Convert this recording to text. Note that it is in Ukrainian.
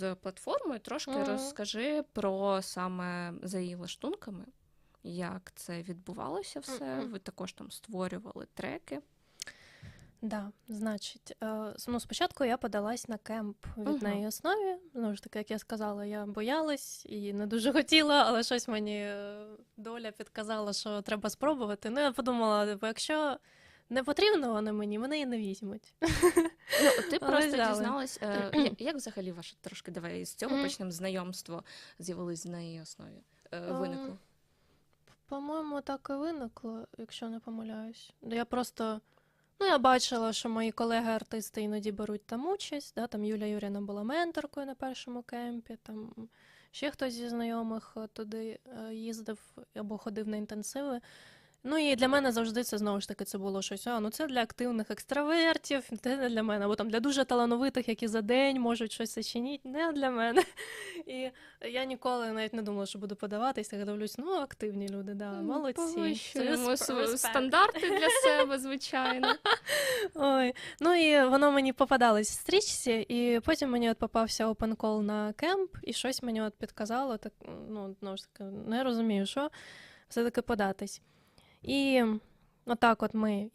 з платформою. Трошки Мгм. розкажи про саме за її лаштунками, як це відбувалося все. Мгм. Ви також там створювали треки. Да, значить, е, ну, спочатку я подалась на кемп від Мгм. неї основі. Знову ж таки, як я сказала, я боялась і не дуже хотіла, але щось мені е, доля підказала, що треба спробувати. Ну, я подумала, бо якщо не потрібно вони мені, мене і не візьмуть. Ну, ти просто взяли. дізналась, е, я- як взагалі ваше трошки давай з цього Мгм. почнемо знайомство з'явилось на її основі. е, Ем, Виникло. По-моєму, так і виникло, якщо не помиляюсь. Я просто. Ну, я бачила, що мої колеги-артисти іноді беруть там участь. Да? Там Юля Юріна була менторкою на першому кемпі, там ще хтось зі знайомих е, туди е, їздив або ходив на інтенсиви. Ну і для мене завжди це знову ж таки це було щось. А, ну це для активних екстравертів, це не для мене, або там для дуже талановитих, які за день можуть щось сочинити, не для мене. І я ніколи навіть не думала, що буду подаватись, так дивлюсь, ну активні люди, да, молодці. Це стандарти для себе, звичайно. Ой, ну і воно мені попадалось в стрічці, і потім мені от попався open call на кемп, і щось мені от підказало, так, ну, знову ж таки, не розумію, що все-таки податись. І отак от ми